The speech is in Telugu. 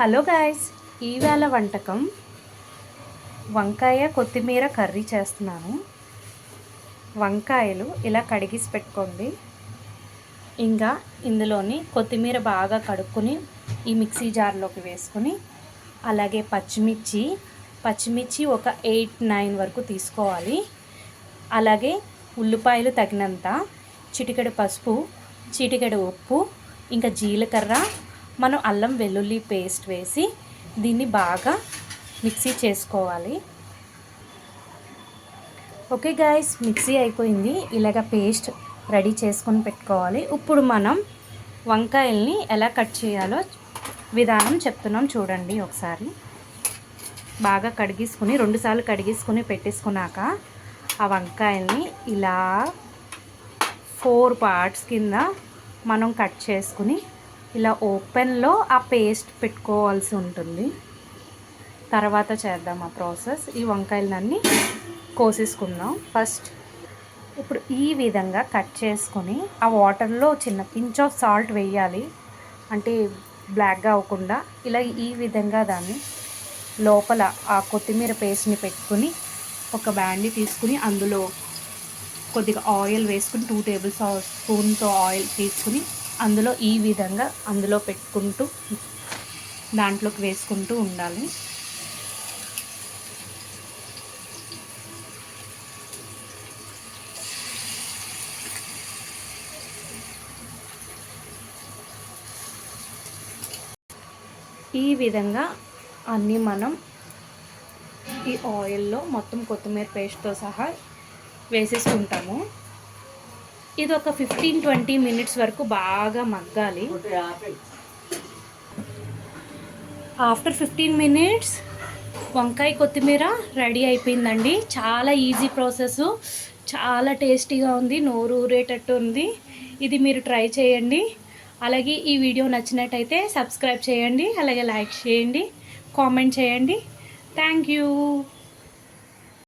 హలో గాయస్ ఈవేళ వంటకం వంకాయ కొత్తిమీర కర్రీ చేస్తున్నాను. వంకాయలు ఇలా కడిగిసి పెట్టుకోండి. ఇంకా ఇందులోని కొత్తిమీర బాగా కడుక్కొని ఈ మిక్సీ జార్లోకి వేసుకొని అలాగే పచ్చిమిర్చి పచ్చిమిర్చి ఒక ఎయిట్ నైన్ వరకు తీసుకోవాలి. అలాగే ఉల్లిపాయలు తగినంత చిటికెడు పసుపు చిటికెడు ఉప్పు ఇంకా జీలకర్ర మనం అల్లం వెల్లుల్లి పేస్ట్ వేసి దీన్ని బాగా మిక్సీ చేసుకోవాలి. ఓకే గాయస్ మిక్సీ అయిపోయింది. ఇలాగ పేస్ట్ రెడీ చేసుకొని పెట్టుకోవాలి. ఇప్పుడు మనం వంకాయల్ని ఎలా కట్ చేయాలో విధానం చెప్తున్నాం చూడండి ఒకసారి. బాగా కడిగేసుకుని రెండుసార్లు కడిగేసుకుని పెట్టేసుకున్నాక ఆ వంకాయల్ని ఇలా ఫోర్ పార్ట్స్ కింద మనం కట్ చేసుకుని ఇలా ఓపెన్లో ఆ పేస్ట్ పెట్టుకోవాల్సి ఉంటుంది. తర్వాత చేద్దాం ఆ ప్రాసెస్. ఈ వంకాయలన్నీ కోసేసుకుందాం. ఫస్ట్ ఇప్పుడు ఈ విధంగా కట్ చేసుకొని ఆ వాటర్లో చిన్న పించ్ ఆఫ్ సాల్ట్ వేయాలి. అంటే బ్లాక్గా అవ్వకుండా ఇలా ఈ విధంగా దాన్ని లోపల ఆ కొత్తిమీర పేస్ట్ని పెట్టుకుని ఒక బ్యాండీ తీసుకుని అందులో కొద్దిగా ఆయిల్ వేసుకుని టూ టేబుల్ స్పూన్తో ఆయిల్ తీసుకుని అందులో ఈ విధంగా అందులో పెట్టుకుంటూ దాంట్లోకి వేసుకుంటూ ఉండాలి. ఈ విధంగా అన్నీ మనం ఈ ఆయిల్లో మొత్తం కొత్తిమీర పేస్ట్తో సహా వేసేసుకుంటాము. ఇది ఒక ఫిఫ్టీన్ ట్వంటీ మినిట్స్ వరకు బాగా మగ్గాలి. ఆఫ్టర్ ఫిఫ్టీన్ మినిట్స్ వంకాయ కొత్తిమీర రెడీ అయిపోయిందండి. చాలా ఈజీ ప్రాసెస్ చాలా టేస్టీగా ఉంది నోరు ఊరేటట్టు ఉంది. ఇది మీరు ట్రై చేయండి. అలాగే ఈ వీడియో నచ్చినట్టయితే సబ్స్క్రైబ్ చేయండి అలాగే లైక్ చేయండి కామెంట్ చేయండి. Thank you